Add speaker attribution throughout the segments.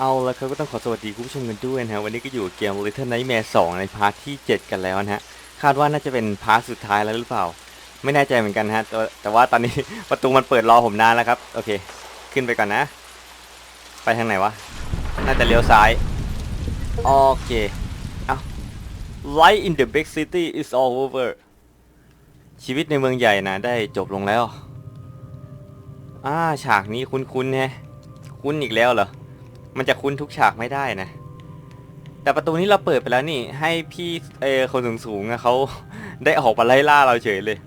Speaker 1: เอาละครับก็ต้องขอสวัสดีคุณผู้ชมกันด้วยนะฮะวันนี้ก็อยู่เกม Little Nightmare 2 ในพาร์ทที่ 7 กันแล้วนะฮะคาดว่าน่าจะเป็นพาร์ทสุดท้ายแล้วหรือเปล่า ไม่แน่ใจเหมือนกันฮะแต่แต่ว่าตอนนี้ ประตูมันเปิดรอผมนานแล้วครับ โอเค ขึ้นไปก่อนนะ ไปทางไหนวะ น่าจะเลี้ยวซ้าย โอเคเอา Life in the big city is all over ชีวิตในเมืองใหญ่นะได้จบลงแล้วอ่าฉากนี้คุ้นๆแฮะ คุ้นอีกแล้วเหรอ มันจะคุ้นทุกฉากไม่ได้นะ แต่ประตูนี้เราเปิดไปแล้วนี่ ให้พี่เออคนสูงๆอะเขาได้ออกมาไล่ล่าเราเฉยเลย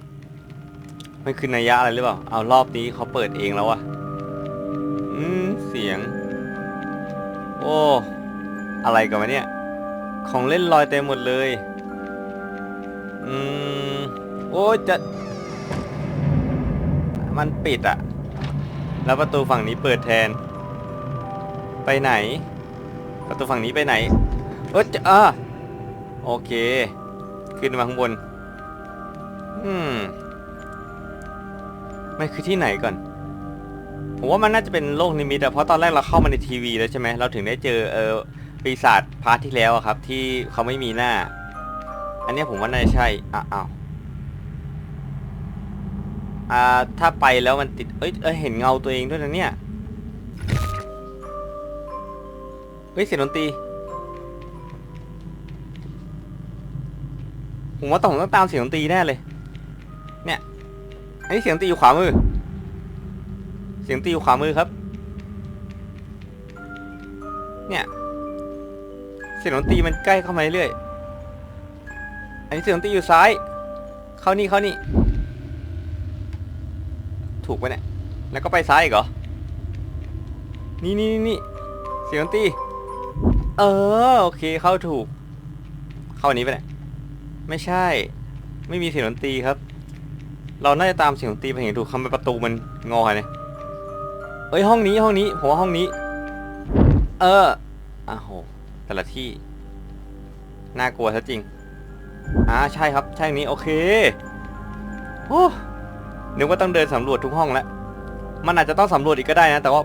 Speaker 1: มันคือนัยยะอะไรหรือเปล่า เอารอบนี้เขาเปิดเองแล้วอะอืมเสียง โอ้ อะไรกันวะเนี่ย ของเล่นลอยเต็มหมดเลย อืม โอ้ยจะ มันปิดอะแล้วประตูฝั่งนี้เปิดแทน ไปไหน ประตูฝั่งนี้ไปไหน เออจะอ่าโอเค ขึ้นมาข้างบน อืมมันคือที่ไหนก่อน ผมว่ามันน่าจะเป็นโลกนิมิตอะเพราะตอนแรกเราเข้ามาในทีวีแล้วใช่ไหม เราถึงได้เจอเออปีศาจพาร์ทที่แล้วอะครับ ที่เขาไม่มีหน้า อันนี้ผมว่าน่าจะใช่อะอ้าวอ่า ถ้าไปแล้วมันติด เอ้ยเอ้ย เห็นเงาตัวเองด้วยนะเนี่ย เฮ้ยเสียงดนตรี ผมว่าต้องต้องตามเสียงดนตรีแน่เลย เนี่ย อันนี้เสียงดนตรีอยู่ขวามือ เสียงดนตรีอยู่ขวามือครับ เนี่ย เสียงดนตรีมันใกล้เข้ามาเรื่อยๆ อันนี้เสียงดนตรีอยู่ซ้าย เข้านี่เข้านี่ ถูกปะเนี่ย แล้วก็ไปซ้ายอีกเหรอ นี่นี่นี่เสียงดนตรี เออโอเคเข้าถูก เข้าอันนี้ไปะเนี่ยไม่ใช่ ไม่มีเสียงดนตรีครับ เราน่าจะตามเสียงดนตรีไปเห็นถูกคำเป็นประตูมันงอเนี่ยเอ้ยห้องนี้ห้องนี้ผมว่าห้องนี้ เอออ้าวโหแต่ละที่น่ากลัวซะจริงอ่าใช่ครับ ใช่นี้โอเคโอ้นึกว่าต้องเดินสำรวจทุกห้องแล้วมันอาจจะต้องสำรวจอีกก็ได้นะ แต่ว่า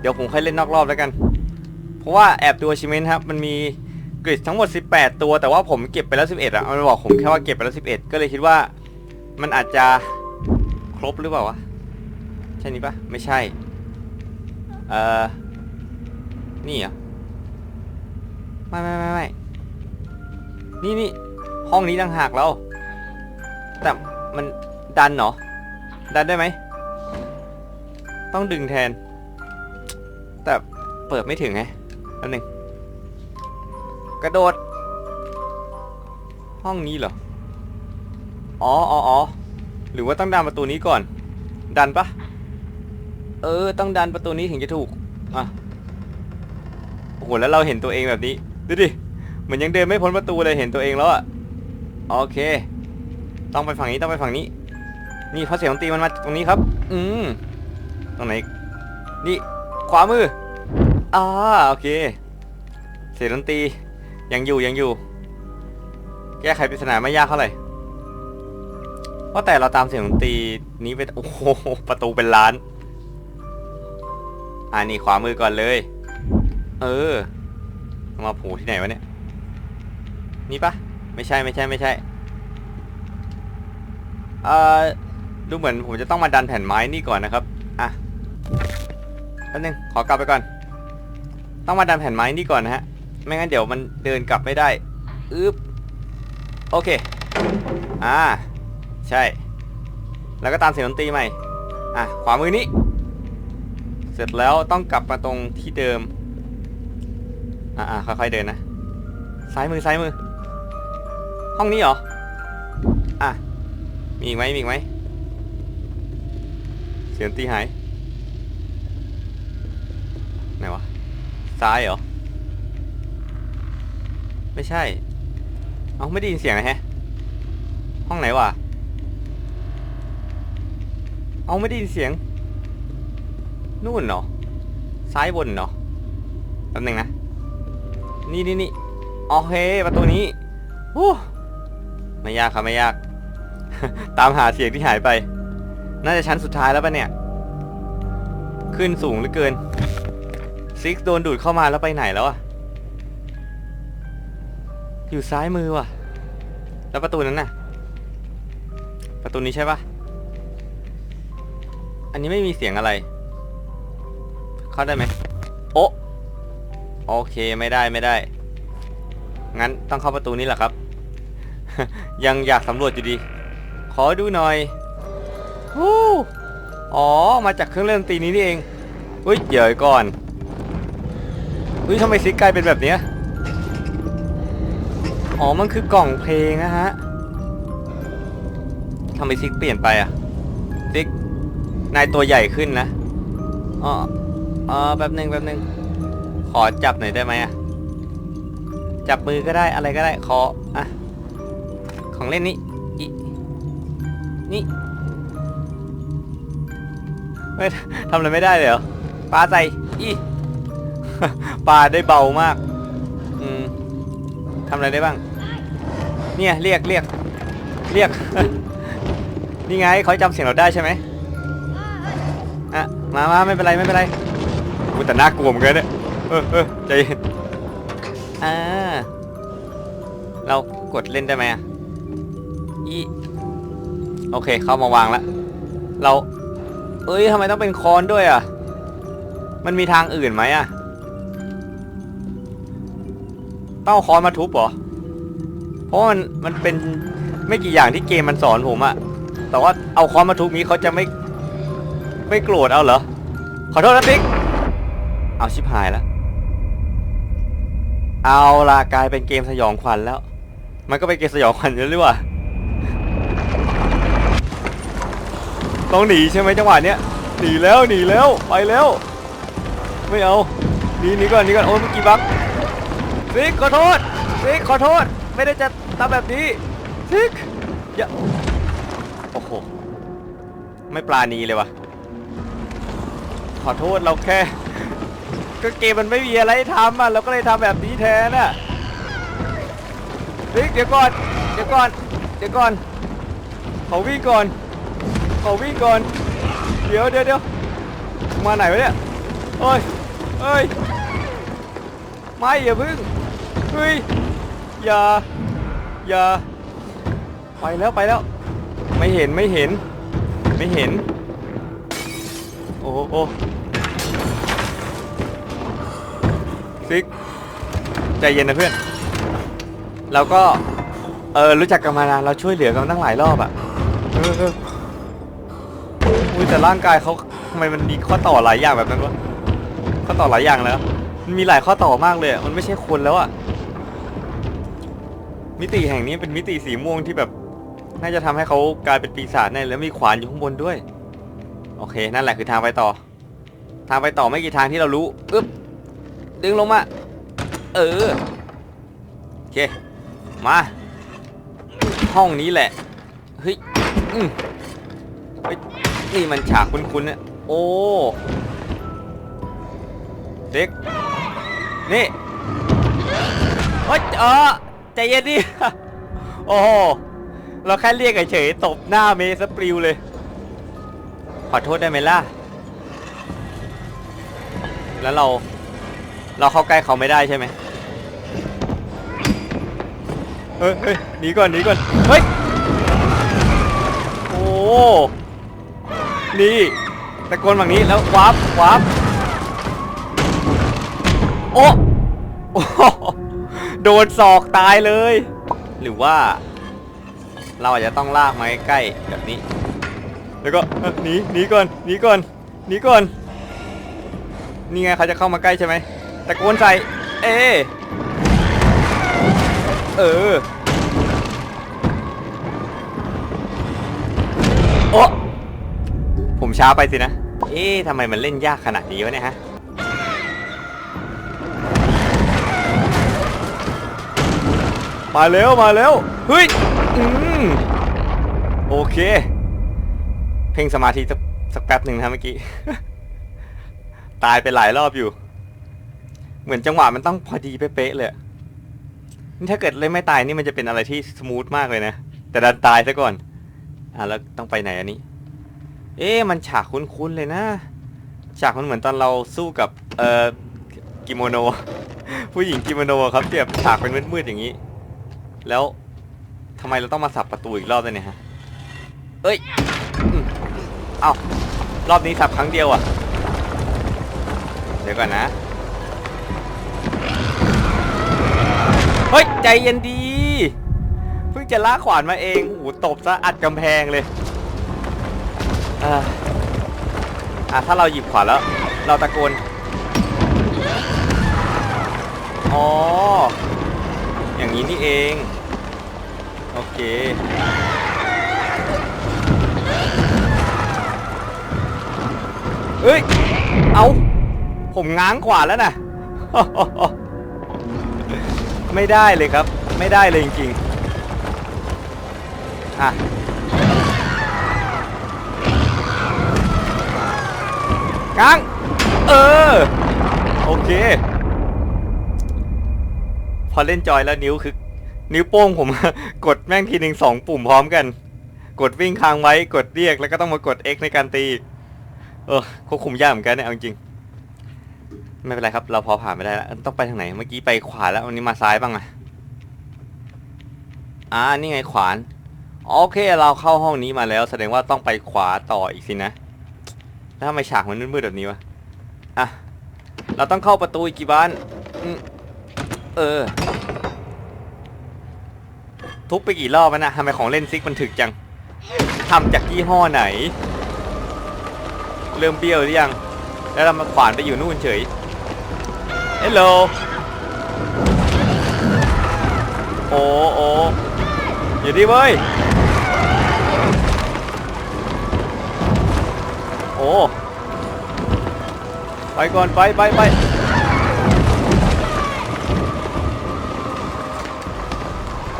Speaker 1: เดี๋ยวผมค่อยเล่นนอกรอบแล้วกัน เพราะว่าแอบดูชิเมนครับ มันมีกริดทั้งหมด 18 ตัว แต่ว่าผมเก็บไปแล้ว 11อะ มันบอกผมแค่ว่าเก็บไปแล้ว 11 ก็เลยคิดว่ามันอาจจะครบหรือเปล่าวะ ใช่นี้ปะไม่ใช่ เอ่อ นี่เหรอะไม่ไม่ไม่ไม่นี่นี่ห้องนี้ต่างหากแล้วแต่มันดันเหรอ ดันได้ไหม ต้องดึงแทน แต่เปิดไม่ถึงไง แป๊บหนึ่งกระโดด ห้องนี้เหรอ อ๋ออ๋อออหรือว่าต้องดันประตูนี้ก่อน ดันปะเออ ต้องดันประตูนี้ถึงจะถูก อะ โอ้โห แล้วเราเห็นตัวเองแบบนี้ ดูดิ เหมือนยังเดินไม่พ้นประตูเลยเห็นตัวเองแล้วอะ โอเค ต้องไปฝั่งนี้ต้องไปฝั่งนี้ นี่เพราะเสียงดนตรีมันมาตรงนี้ครับ อืม ตรงไหน นี่ ขวามือ อ่าโอเค เสียงดนตรียังอยู่ยังอยู่ แก้ไขปริศนาไม่ยากเท่าไหร่ว่าแต่เราตามเสียงดนตรีนี้ไปโอ้โหประตูเป็นล้าน อ่านี่ขวามือก่อนเลย เออ มาผูที่ไหนวะเนี่ยนี่ปะไม่ใช่ไม่ใช่ไม่ใช่เอ่อดูเหมือนผมจะต้องมาดันแผ่นไม้นี่ก่อนนะครับ อะแป๊บนึงขอกลับไปก่อน ต้องมาดันแผ่นไม้นี่ก่อนนะฮะ ไม่งั้นเดี๋ยวมันเดินกลับไม่ได้อึ๊บโอเค อ่า ใช่ แล้วก็ตามเสียงดนตรีใหม่ อะ ขวามือนี้ เสร็จแล้วต้องกลับมาตรงที่เดิม อ่าอ่าค่อยๆเดินนะ ซ้ายมือซ้ายมือ ห้องนี้เหรอ อะ มีอีกไหมมีอีกไหม เสียงดนตรีหาย ซ้ายเหรอ ไม่ใช่ เอาไม่ได้ยินเสียงนะฮะ ห้องไหนวะ เอาไม่ได้ยินเสียง นู่นเนาะซ้ายบนเนาะแป๊บหนึงนะ นี่นี่นี่โอเคประตูนี้ฮู้ไม่ยากครับไม่ยาก ตามหาเสียงที่หายไป น่าจะชั้นสุดท้ายแล้วปะเนี่ย ขึ้นสูงเหลือเกิน ซิกโดนดูดเข้ามาแล้วไปไหนแล้วอะอยู่ซ้ายมือว่ะ แล้วประตูนั้นน่ะ ประตูนี้ใช่ปะอันนี้ไม่มีเสียงอะไร เข้าได้ไหมโอะโอเคไม่ได้ไม่ได้ งั้นต้องเข้าประตูนี้แหละครับ ยังอยากสำรวจอยู่ดี ขอดูหน่อยฮู้อ๋อ มาจากเครื่องเล่นดนตรีนี้นี่เองเฮ้ยเดี๋ยวก่อน เฮ้ยทำไมซิกกลายเป็นแบบเนี้ยอ๋อมันคือกล่องเพลงนะฮะทำไมซิกเปลี่ยนไปอะซิกนายตัวใหญ่ขึ้นนะอ๋ออ๋อแป๊บหนึ่งแป๊บหนึ่งขอจับหน่อยได้ไหมอะจับมือก็ได้อะไรก็ได้ขออะของเล่นนี้อีนี่ไม่ทำอะไรไม่ได้เลยเหรอปลาใส่อี ปลาได้เบามาก อืมทำอะไรได้บ้าง เนี่ยเรียกเรียกเรียก นี่ไงเขาจำเสียงเราได้ใช่ไหมอะ มามาไม่เป็นไรไม่เป็นไรกูแต่น่ากลัวเหมือนกันเนี่ยเออเออใจเย็นอ่า เรากดเล่นได้ไหมอะอีโอเค เข้ามาวางแล้วเรา เอ้ยทำไมต้องเป็นคอนด้วยอะ มันมีทางอื่นไหมอะ ต้องเอาคอนมาทุบเหรอ เพราะมันมันเป็นไม่กี่อย่างที่เกมมันสอนผมอะแต่ว่าเอาคอนมาทุบนี้เขาจะไม่ ไม่โกรธเอาเหรอ ขอโทษนะติ๊กเอาชิบหายแล้ว เอาละกลายเป็นเกมสยองขวัญแล้ว มันก็เป็นเกมสยองขวัญอยู่แล้วหรือวะต้องหนีใช่ไหมจังหวะเนี้ยหนีแล้วหนีแล้วไปแล้ว ไม่เอาหนีหนีก่อนหนีก่อนโอ้ยเมื่อกี้บัก ซิกขอโทษซิกขอโทษ ไม่ได้จะทำแบบนี้ซิกอย่าโอ้โห ไม่ปลาณีเลยวะขอโทษเราแค่ ก็เกมมันไม่มีอะไรให้ทำอะเราก็เลยทำแบบนี้แทนอะซิกเดี๋ยวก่อน เดี๋ยวก่อน เดี๋ยวก่อนขอวิ่งก่อนขอวิ่งก่อน เดี๋ยวเดี๋ยวเดี๋ยวมาไหนวะเนี่ย เอ้ยเอ้ย ไม่อย่าพึ่ง เฮ้ย อย่า อย่า ไปแล้วไปแล้ว ไม่เห็นไม่เห็น ไม่เห็น โอ้โหโอ้ซิก ใจเย็นนะเพื่อน เราก็ เออรู้จักกันมานานเราช่วยเหลือกันตั้งหลายรอบอะเออเอออุ้ยแต่ร่างกายเขาทำไมมันมีข้อต่อหลายอย่างแบบนั้นวะ ข้อต่อหลายอย่างแล้วมันมีหลายข้อต่อมากเลย มันไม่ใช่คนแล้วอะ มิติแห่งนี้เป็นมิติสีม่วงที่แบบ น่าจะทำให้เขากลายเป็นปีศาจแน่แล้วมีขวานอยู่ข้างบนด้วย โอเค นั่นแหละคือทางไปต่อ ทางไปต่อไม่กี่ทางที่เรารู้อึ๊บดึงลงมา เออโอเค มา ห้องนี้แหละ เฮ้ยอืมเฮ้ยนี่มันฉากคุ้นๆเนี่ยโอ้เด็ก นี่เฮ้ยเออ ใจเย็นดิ โอ้โหเราแค่เรียกเฉยๆตบหน้าเมสปลิวเลย ขอโทษได้ไหมล่ะ แล้วเรา เราเข้าใกล้เขาไม่ได้ใช่ไหมเฮ้ยเฮ้ยหนีก่อนหนีก่อน เฮ้ย โอ้ นี่ตะโกนแบบนี้แล้ววับวับโอ้โอ้ โดนศอกตายเลย หรือว่า เราอาจจะต้องลากมาใกล้ๆแบบนี้ แล้วก็เอ้อหนีหนีก่อนหนีก่อนหนีก่อนนี่ไงเขาจะเข้ามาใกล้ใช่ไหมตะโกนใส่เอเออโอ้ผมช้าไปสินะ เอ๊ะทำไมมันเล่นยากขนาดนี้วะเนี่ยฮะ มาเร็วมาเร็วเฮ้ยอืมโอเค เพ่งสมาธิสักสักแป๊บหนึ่งนะเมื่อกี้ ตายไปหลายรอบอยู่ เหมือนจังหวะมันต้องพอดีเป๊ะเลยนี่ถ้าเกิดเล่นไม่ตายนี่มันจะเป็นอะไรที่สมูทมากเลยนะ แต่ดันตายซะก่อน อะแล้วต้องไปไหนอันนี้ เอ๊ะมันฉากคุ้นๆเลยนะ ฉากมันเหมือนตอนเราสู้กับเอ่อกิโมโน ผู้หญิงกิโมโนครับที่แบบฉากเป็นมืดๆอย่างนี้ แล้วทำไมเราต้องมาสับประตูอีกรอบด้วยเนี่ยฮะ เอ้ยอืมเอ้ารอบนี้สับครั้งเดียวอะ เดี๋ยวก่อนนะ เฮ้ย ใจเย็นดี เพิ่งจะลากขวานมาเองโอ้โหตบซะอัดกำแพงเลยอ่าอะถ้าเราหยิบขวานแล้ว เราตะโกน อ๋อ อย่างนี้นี่เอง โอเคเฮ้ย เอาผมง้างขวาแล้วนะ ไม่ได้เลยครับ ไม่ได้เลยจริงๆ อะ ง้าง เออ โอเค พอเล่นจอยแล้วนิ้วคือ นิ้วโป้งผม กดแม่งทีหนึ่งสองปุ่มพร้อมกัน กดวิ่งค้างไว้กดเรียกแล้วก็ต้องมากด X ในการตี เออควบคุมยากเหมือนกันเนี่ยเอาจริง ไม่เป็นไรครับ เราพอผ่านไปได้แล้วต้องไปทางไหน เมื่อกี้ไปขวาแล้ววันนี้มาซ้ายบ้างอะอ่านี่ไงขวานโอเคเราเข้าห้องนี้มาแล้ว แสดงว่าต้องไปขวาต่ออีกสินะแล้วทำไมฉากมันมืดๆแบบนี้วะอะเราต้องเข้าประตูอีกกี่บานอเออ ทุบไปกี่รอบแล้วนะทำไมของเล่นซิกมันถึกจังทำจากยี่ห้อไหน เริ่มเบี้ยวหรือยัง แล้วเรามาขวานไปอยู่นู่นเฉยเฮลโหลโอ้โอ้อยู่ดีเว้ย โอ้ ไปก่อนไปไปไป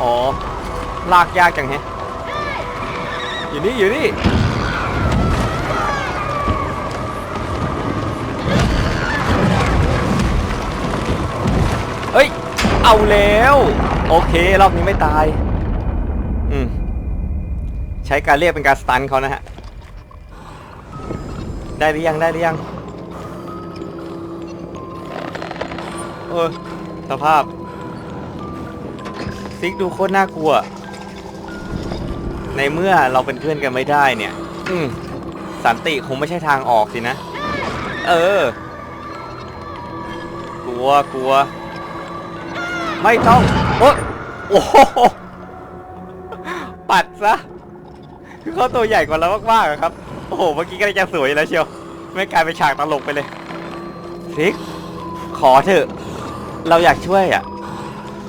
Speaker 1: อ๋อ ลากยากจังแฮะอยู่นี่อยู่นี่เฮ้ย เอาแล้ว โอเค รอบนี้ไม่ตาย อืม ใช้การเรียกเป็นการสตันเขานะฮะ ได้หรือยัง ได้หรือยัง เออ สภาพ ซิกดูโคตรน่ากลัว ในเมื่อเราเป็นเพื่อนกันไม่ได้เนี่ย อืมสันติคงไม่ใช่ทางออกสินะ เออ กลัวกลัว ไม่ต้องโอ๊ะโอ้โหปัดซะคือเขาตัวใหญ่กว่าเรามากๆอะครับ โอ้โห เมื่อกี้ก็จะสวยแล้วเชียว ไม่กลายเป็นฉากตลกไปเลยซิก ขอเถอะ เราอยากช่วยอะ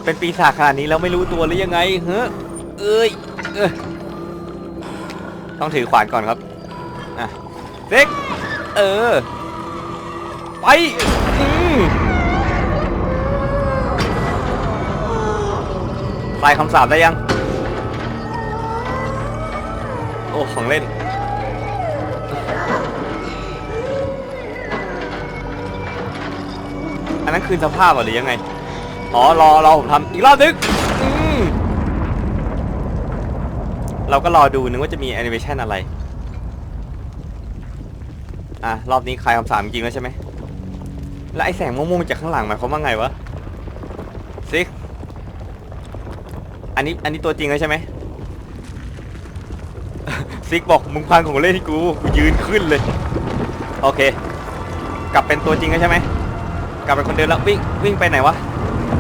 Speaker 1: เป็นปีศาจขนาดนี้แล้วไม่รู้ตัวหรือยังไงเฮ้อเอ้ยเออ ต้องถือขวานก่อนครับอะซิกเออ ไปอืมตายคำสาปได้ยัง โอ้ ของเล่น อันนั้นคืนสภาพหรอหรือยังไง อ๋อ รอ รอ ผมทำอีกรอบนึงอืม เราก็รอดูนึกว่าจะมีแอนิเมชันอะไร อะ รอบนี้คลายคำสาปจริงแล้วใช่ไหม แล้วไอแสงม่วงๆจากข้างหลังหมายความว่าไงวะซิกอันนี้อันนี้ตัวจริงแล้วใช่ไหมซิกบอกมึงพังของเล่นให้กูกูยืนขึ้นเลย โอเค กลับเป็นตัวจริงแล้วใช่ไหมกลับเป็นคนเดิมแล้ววิ่งวิ่งไปไหนวะ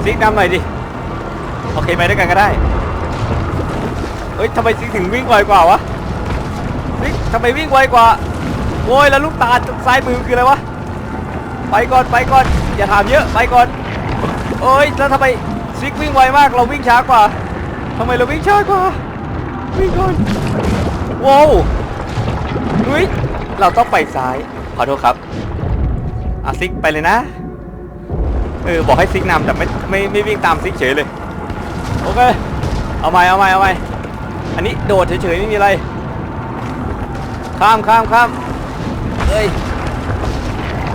Speaker 1: ซิกนำหน่อยดิ โอเคไปด้วยกันก็ได้ ฮ้ยทำไมซิกถึงวิ่งไวกว่าวะซิกทำไมวิ่งไวกว่าโว้ยแล้วลูกตาซ้ายมือคืออะไรวะไปก่อนไปก่อนอย่าถามเยอะไปก่อนโอ้ยแล้วทำไมซิกวิ่งไวมากเราวิ่งช้ากว่าทำไมเราวิ่งช้ากว่าวิ่งก่อนว้าวเฮ้ยเราต้องไปซ้ายขอโทษครับอะซิกไปเลยนะเออบอกให้ซิกนำแต่ไม่ไม่ไม่วิ่งตามซิกเฉยเลยโอเคเอาใหม่เอาใหม่เอาใหม่ อันนี้โดดเฉยๆไม่มีอะไร ข้ามข้ามข้ามเอ้ย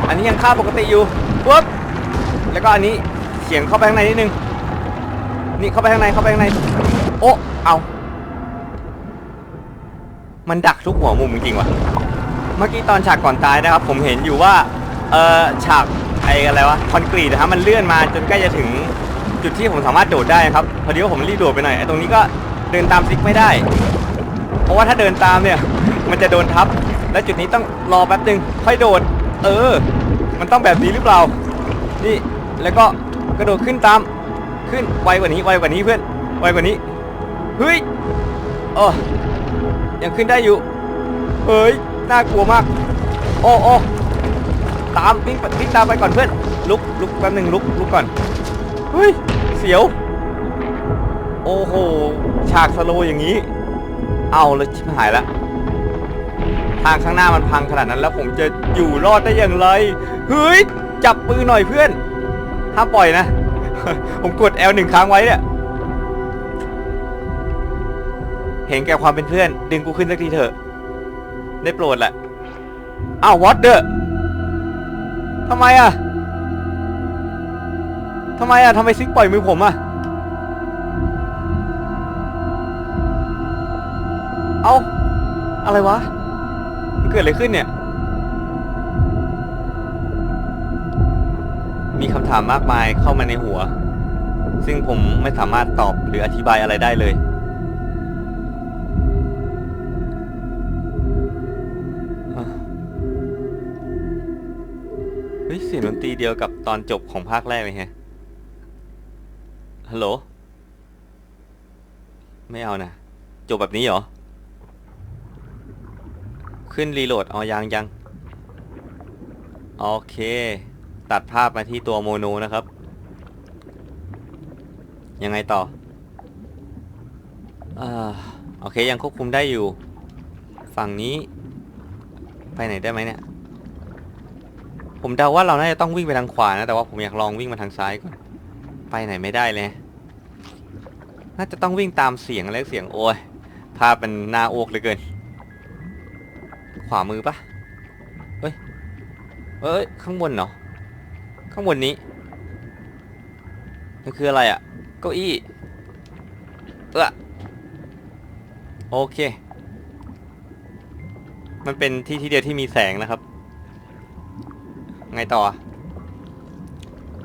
Speaker 1: อันนี้ยังข้ามปกติอยู่ปุ๊บ แล้วก็อันนี้เฉียงเข้าไปข้างในนิดนึง นี่เข้าไปข้างในเข้าไปข้างใน โอ้เอามันดักทุกหัวมุมจริงๆว่ะ เมื่อกี้ตอนฉากก่อนตายนะครับ ผมเห็นอยู่ว่า เออฉากไอ้อะไรวะคอนกรีตนะครับมันเลื่อนมาจนใกล้จะถึงจุดที่ผมสามารถโดดได้ครับ พอดีว่าผมรีบโดดไปหน่อยไอ้ตรงนี้ก็ เดินตามซิกไม่ได้ เพราะว่าถ้าเดินตามเนี่ย มันจะโดนทับ และจุดนี้ต้องรอแป๊บนึงค่อยโดด เออ มันต้องแบบนี้หรือเปล่า นี่แล้วก็กระโดดขึ้นตาม ขึ้นไวกว่านี้ไวกว่านี้เพื่อนไวกว่านี้เฮ้ยโอ้ยังขึ้นได้อยู่เฮ้ยน่ากลัวมากโอ้โอ้ตามวิ่งวิ่งตามไปก่อนเพื่อนลุกลุกแป๊บหนึงลุกลุกก่อนเฮ้ยเสียว โอ้โห ฉากสโลอย่างนี้ เอาเลยชิบหายละ ทางข้างหน้ามันพังขนาดนั้น แล้วผมจะอยู่รอดได้อย่างไร เฮ้ย จับปืนหน่อยเพื่อน ห้ามปล่อยนะ ผมกด L หนึ่งครั้งไว้เนี่ย เห็นแก่ความเป็นเพื่อน ดึงกูขึ้นสักทีเถอะ ได้โปรดแหละอ้าววอตเดอทำไมอะทำไมอะทำไมซิกปล่อยมือผมอะ เอาอะไรวะ มันเกิดอะไรขึ้นเนี่ย มีคำถามมากมายเข้ามาในหัว ซึ่งผมไม่สามารถตอบหรืออธิบายอะไรได้เลย เฮ้ยเสียงดนตรีเดียวกับตอนจบของภาคแรกเลยแฮะ ฮัลโหล ไม่เอานะ จบแบบนี้เหรอ ขึ้นรีโหลดอ๋อยังยัง โอเค ตัดภาพมาที่ตัวโมโนนะครับ ยังไงต่ออ่าโอเคยังควบคุมได้อยู่ ฝั่งนี้ ไปไหนได้ไหมเนี่ย ผมเดาว่าเราน่าจะต้องวิ่งไปทางขวานะ แต่ว่าผมอยากลองวิ่งมาทางซ้ายก่อน ไปไหนไม่ได้เลย น่าจะต้องวิ่งตามเสียงอะไรเสียงโอ้ยภาพมันน่าโอกเหลือเกิน ขวามือปะเฮ้ย เอ้ย ข้างบนเหรอข้างบนนี้ มันคืออะไรอะ่ะ เก้าอี้ เออโอเค มันเป็นที่ที่เดียวที่มีแสงนะครับ ไงต่อ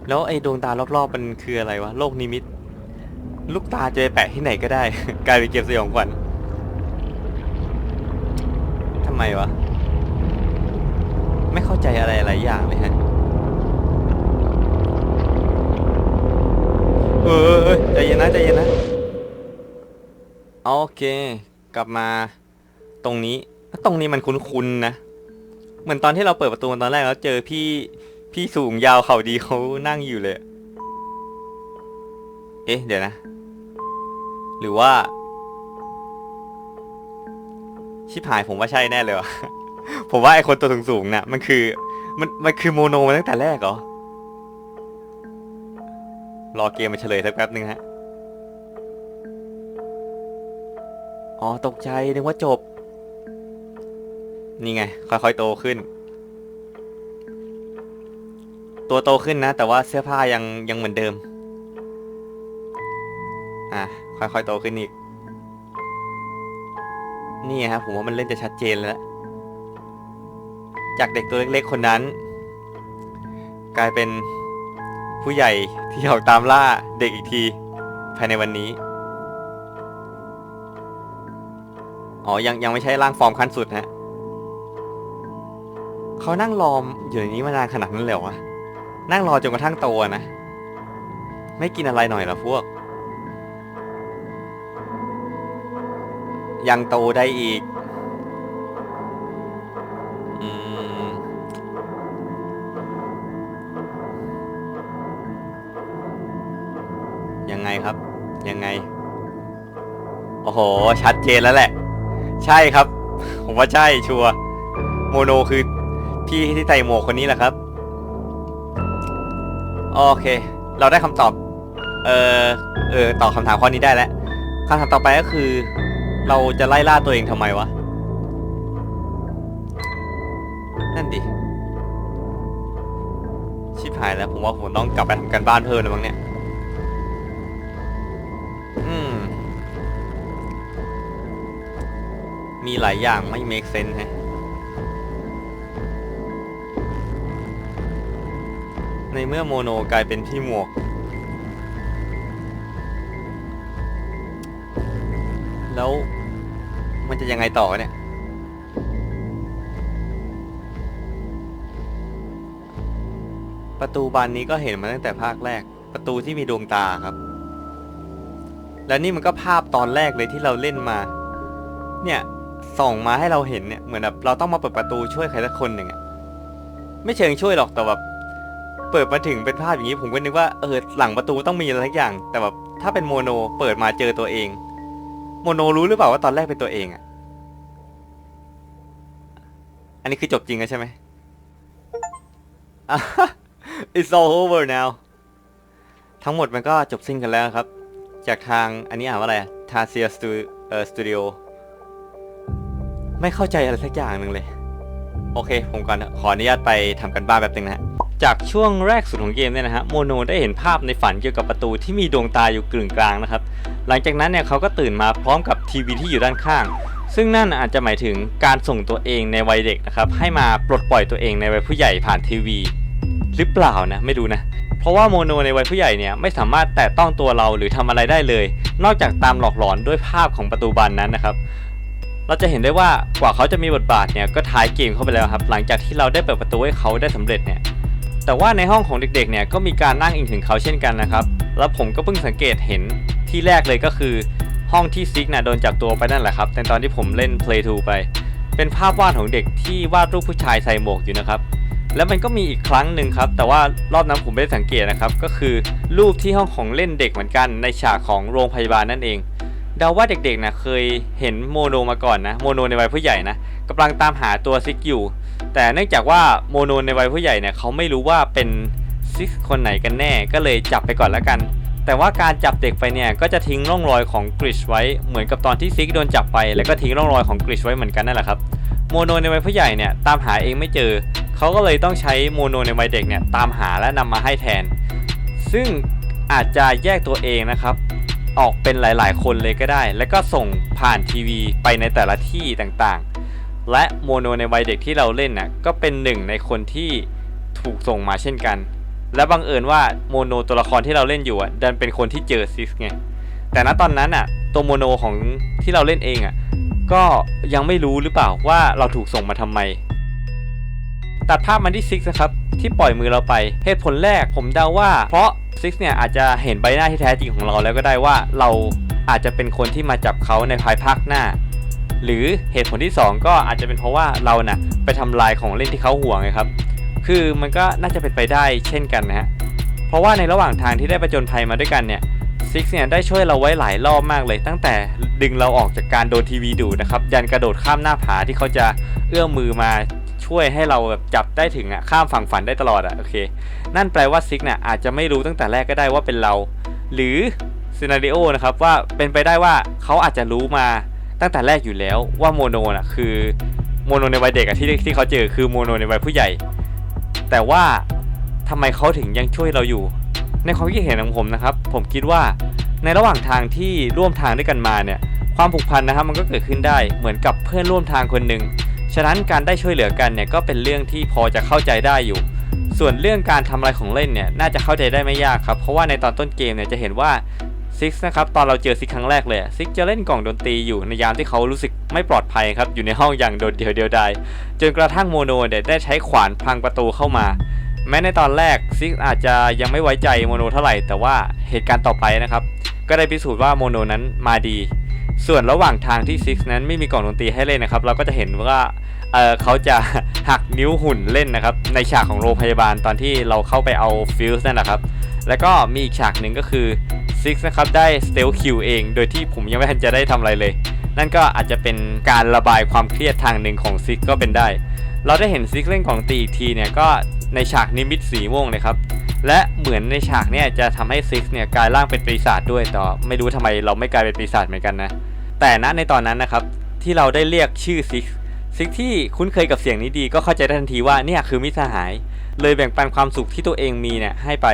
Speaker 1: แล้วไอ้ดวงตารอบๆมันคืออะไรวะ โลกนิมิต ลูกตาจะไปแปะที่ไหนก็ได้ กลายเป็นเกมสยองขวัญทำ ไมวะ ไม่เข้าใจอะไรหลายอย่างเลยฮะเออเออเออใจเย็นนะใจเย็นนะ โอเค กลับมาตรงนี้ ตรงนี้มันคุ้นๆนะ เหมือนตอนที่เราเปิดประตูตอนแรกแล้วเจอพี่พี่สูงยาวเขาดีเขานั่งอยู่เลย เอ๊ะ เดี๋ยวนะ หรือว่า ชิบหายผมว่าใช่แน่เลยวะผมว่าไอคนตัวสูงๆน่ะ มันคือมันมันคือโมโนมาตั้งแต่แรกเหรอ รอเกมมาเฉลยสักแป๊บนึงฮะ อ๋อตกใจนึกว่าจบ นี่ไง ค่อยๆโตขึ้น ตัวโตขึ้นนะ แต่ว่าเสื้อผ้ายังยังเหมือนเดิม อะ ค่อยๆโตขึ้นอีก นี่ครับผมว่ามันเล่นจะชัดเจนแล้ว จากเด็กตัวเล็กๆคนนั้น กลายเป็นผู้ใหญ่ที่ออกตามล่าเด็กอีกที ภายในวันนี้ อ๋อ ยังยังไม่ใช่ร่างฟอร์มขั้นสุดฮะเขานั่งรอมอยู่ในนี้มานานขนาดนั้นเลยเหรอวะนั่งรอจนกระทั่งโตนะ ไม่กินอะไรหน่อยหรอพวก ยังโตได้อีกอืมยังไงครับ ยังไง โอ้โห ชัดเจนแล้วแหละ ใช่ครับ ผมว่าใช่ชัวโมโนคือพี่ที่ใส่หมวกคนนี้แหละครับโอเค เราได้คำตอบ เออเออตอบคำถามข้อนี้ได้แล้วคำถามต่อไปก็คือ เราจะไล่ล่าตัวเองทำไมวะ นั่นดิ ชิบหายแล้ว ผมว่าผมต้องกลับไปทำการบ้านเพิ่มแล้วมั้งเนี่ย อืม มีหลายอย่างไม่ make sense ฮะเมื่อโมโนกลายเป็นพี่หมวก แล้วมันจะยังไงต่อเนี่ย ประตูบานนี้ก็เห็นมาตั้งแต่ภาคแรก ประตูที่มีดวงตาครับ แล้วนี่มันก็ภาพตอนแรกเลยที่เราเล่นมา เนี่ยส่องมาให้เราเห็นเนี่ยเหมือนแบบเราต้องมาเปิดประตูช่วยใครสักคนหนึ่งอะไม่เชิงช่วยหรอกแต่แบบเปิดมาถึงเป็นภาพอย่างนี้ผมก็นึกว่าเออหลังประตูต้องมีอะไรสักอย่าง แต่แบบถ้าเป็นโมโนเปิดมาเจอตัวเอง โมโนรู้หรือเปล่าว่าตอนแรกเป็นตัวเองอะอันนี้คือจบจริงแล้วใช่ไหมอะ It's all over now ทั้งหมดมันก็จบสิ้นกันแล้วครับ จากทางอันนี้อ่านว่าอะไรทาเซียสตูเออสตูดิโอไม่เข้าใจอะไรสักอย่างหนึ่งเลย โอเค ผมก่อนขออนุญาตไปทำกันบ้านแบบนึงนะฮะ จากช่วงแรกสุดของเกมเนี่ยนะฮะโมโนได้เห็นภาพในฝันเกี่ยวกับประตูที่มีดวงตาอยู่กึ่งกลางนะครับ หลังจากนั้นเนี่ยเขาก็ตื่นมาพร้อมกับทีวีที่อยู่ด้านข้าง ซึ่งนั่นอาจจะหมายถึงการส่งตัวเองในวัยเด็กนะครับให้มาปลดปล่อยตัวเองในวัยผู้ใหญ่ผ่านทีวี หรือเปล่านะไม่รู้นะเพราะว่าโมโนในวัยผู้ใหญ่เนี่ยไม่สามารถแตะต้องตัวเราหรือทำอะไรได้เลย นอกจากตามหลอกหลอนด้วยภาพของประตูบานนั้นนะครับเราจะเห็นได้ว่ากว่าเขาจะมีบทบาทเนี่ยก็ท้ายเกมเข้าไปแล้วครับ หลังจากที่เราได้เปิดประตูให้เขาได้สำเร็จเนี่ย แต่ว่าในห้องของเด็กๆเนี่ยก็มีการนั่งอิงถึงเขาเช่นกันนะครับ แล้วผมก็เพิ่งสังเกตเห็นที่แรกเลยก็คือห้องที่ซิกนะโดนจับตัวไปนั่นแหละครับในตอนที่ผมเล่น Play 2 ไป เป็นภาพวาดของเด็กที่วาดรูปผู้ชายใส่หมวกอยู่นะครับ แล้วมันก็มีอีกครั้งหนึ่งครับ แต่ว่ารอบนั้นผมไม่ได้สังเกตนะครับ ก็คือรูปที่ห้องของเล่นเด็กเหมือนกันในฉากของโรงพยาบาลนั่นเองเดาว่าเด็กๆนะเคยเห็นโมโนมาก่อนนะโมโนในวัยผู้ใหญ่นะกำลังตามหาตัวซิกอยู่ แต่เนื่องจากว่าโมโนในวัยผู้ใหญ่เนี่ยเขาไม่รู้ว่าเป็นซิกคนไหนกันแน่ ก็เลยจับไปก่อนแล้วกัน แต่ว่าการจับเด็กไปเนี่ยก็จะทิ้งร่องรอยของกริชไว้เหมือนกับตอนที่ซิกโดนจับไป แล้วก็ทิ้งร่องรอยของกริชไว้เหมือนกันนั่นแหละครับโมโนในวัยผู้ใหญ่เนี่ยตามหาเองไม่เจอ เขาก็เลยต้องใช้โมโนในวัยเด็กเนี่ยตามหาและนำมาให้แทน ซึ่งอาจจะแยกตัวเองนะครับ ออกเป็นหลายๆ คนเลยก็ได้ แล้วก็ส่งผ่านทีวีไปในแต่ละที่ต่างๆ และโมโนในวัยเด็กที่เราเล่นน่ะก็เป็นหนึ่งในคนที่ถูกส่งมาเช่นกัน และบังเอิญว่าโมโนตัวละครที่เราเล่นอยู่อะดันเป็นคนที่เจอซิสไงแต่ณตอนนั้นอะตัวโมโนของที่เราเล่นเองอะก็ยังไม่รู้หรือเปล่าว่าเราถูกส่งมาทำไม ตัดภาพมาที่ซิกนะครับที่ปล่อยมือเราไปเหตุผลแรกผมเดาว่า เพราะซิกเนี่ยอาจจะเห็นใบหน้าที่แท้จริงของเราแล้วก็ได้ว่าเราอาจจะเป็นคนที่มาจับเขาในภายภาคหน้า หรือเหตุผลที่ 2 ก็อาจจะเป็นเพราะว่าเราน่ะไปทำลายของเล่นที่เขาห่วงไงครับ คือมันก็น่าจะเป็นไปได้เช่นกันนะฮะ เพราะว่าในระหว่างทางที่ได้ประจนภัยมาด้วยกันเนี่ยซิกเนี่ยได้ช่วยเราไว้หลายรอบมากเลย ตั้งแต่ดึงเราออกจากการโดนทีวีดูนะครับยันกระโดดข้ามหน้าผาที่เขาจะเอื้อมมือมาช่วยให้เราแบบจับได้ถึงอะข้ามฝั่งฝันได้ตลอดอะโอเค นั่นแปลว่าซิกเนี่ยอาจจะไม่รู้ตั้งแต่แรกก็ได้ว่าเป็นเรา หรือซีนาริโอนะครับว่าเป็นไปได้ว่าเขาอาจจะรู้มา ตั้งแต่แรกอยู่แล้วว่าโมโนน่ะคือโมโนในวัยเด็กอะที่ที่เขาเจอคือโมโนในวัยผู้ใหญ่ แต่ว่าทำไมเขาถึงยังช่วยเราอยู่ ในความคิดเห็นของผมนะครับ ผมคิดว่าในระหว่างทางที่ร่วมทางด้วยกันมาเนี่ยความผูกพันนะครับมันก็เกิดขึ้นได้เหมือนกับเพื่อนร่วมทางคนหนึ่งฉะนั้นการได้ช่วยเหลือกันเนี่ยก็เป็นเรื่องที่พอจะเข้าใจได้อยู่ ส่วนเรื่องการทำอะไรของเล่นเนี่ยน่าจะเข้าใจได้ไม่ยากครับ เพราะว่าในตอนต้นเกมเนี่ยจะเห็นว่า ซิกนะครับตอนเราเจอซิกครั้งแรกเลยซิกจะเล่นกล่องดนตรีอยู่ในยามที่เขารู้สึกไม่ปลอดภัยครับอยู่ในห้องอย่างโดดเดี่ยวเดียวดายจนกระทั่งโมโนเนี่ยได้ใช้ขวานพังประตูเข้ามา แม้ในตอนแรกซิกอาจจะยังไม่ไว้ใจโมโนเท่าไหร่ แต่ว่าเหตุการณ์ต่อไปนะครับก็ได้พิสูจน์ว่าโมโนนั้นมาดี ส่วนระหว่างทางที่ซิกนั้นไม่มีกล่องดนตรีให้เล่นนะครับเราก็จะเห็นว่าเเขาจะหักนิ้วหุ่นเล่นนะครับในฉากของโรงพยาบาลตอนที่เราเข้าไปเอาฟิลส์นั่นแหละครับ แล้วก็มีอีกฉากหนึ่งก็คือซิกนะครับได้สเตลคิวเอง โดยที่ผมยังไม่ทันจะได้ทำอะไรเลย นั่นก็อาจจะเป็นการระบายความเครียดทางหนึ่งของซิกก็เป็นได้ เราได้เห็นซิกเล่นของตีอีกทีเนี่ยก็ในฉากนิมิตสีม่วงเลยครับและเหมือนในฉากเนี่ยจะทำให้ซิกเนี่ยกลายร่างเป็นปีศาจด้วยต่อไม่รู้ทำไมเราไม่กลายเป็นปีศาจเหมือนกันนะแต่ณในตอนนั้นนะครับที่เราได้เรียกชื่อซิกซิกที่คุ้นเคยกับเสียงนี้ดีก็เข้าใจทันทีว่าเนี่ยคือมิตรสหาย เลยแบ่งปันความสุขที่ตัวเองมีเนี่ยให้ไป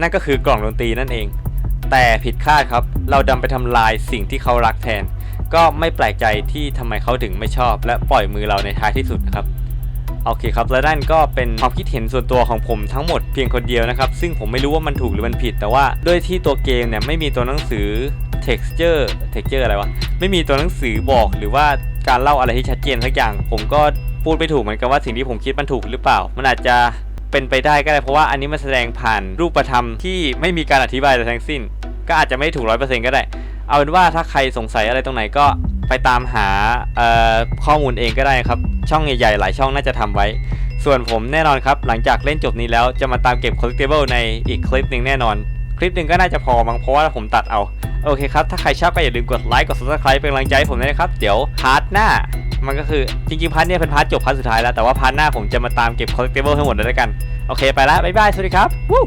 Speaker 1: นั่นก็คือกล่องดนตรีนั่นเอง แต่ผิดคาดครับ เราดำไปทำลายสิ่งที่เขารักแทน ก็ไม่แปลกใจที่ทำไมเขาถึงไม่ชอบ และปล่อยมือเราในท้ายที่สุดนะครับโอเคครับ และนั่นก็เป็นความคิดเห็นส่วนตัวของผมทั้งหมดเพียงคนเดียวนะครับ ซึ่งผมไม่รู้ว่ามันถูกหรือมันผิด แต่ว่าด้วยที่ตัวเกมเนี่ยไม่มีตัวหนังสือ texture texture อะไรวะ ไม่มีตัวหนังสือบอกหรือว่าการเล่าอะไรที่ชัดเจนสักอย่าง ผมก็พูดไม่ถูกเหมือนกันว่าสิ่งที่ผมคิดมันถูกหรือเปล่า มันอาจจะ เป็นไปได้ก็ได้เพราะว่าอันนี้มันแสดงผ่านรูปธรรมที่ไม่มีการอธิบายแต่ทั้งสิ้น ก็อาจจะไม่ถูกร้อยเปอร์เซ็นต์ก็ได้ เอาเป็นว่าถ้าใครสงสัยอะไรตรงไหนก็ไปตามหาข้อมูลเองก็ได้ครับ ช่องใหญ่ๆ หลายช่องน่าจะทำไว้ ส่วนผมแน่นอนครับ หลังจากเล่นจบนี้แล้วจะมาตามเก็บ collectible ในอีกคลิปหนึ่งแน่นอน คลิปหนึ่งก็น่าจะพอมั้งเพราะว่าผมตัดเอา โอเคครับ ถ้าใครชอบก็อย่าลืมกดไลค์กด subscribe เป็นกำลังใจให้ผมด้วยนะครับ เดี๋ยวพาร์ทหน้า มันก็คือจริงๆพาร์ทเนี้ยเป็นพาร์ทจบพาร์ทสุดท้ายแล้วแต่ว่าพาร์ทหน้าผมจะมาตามเก็บ collectible ให้หมดเลยแล้วกันโอเคไปแล้วบ๊ายบายสวัสดีครับวู้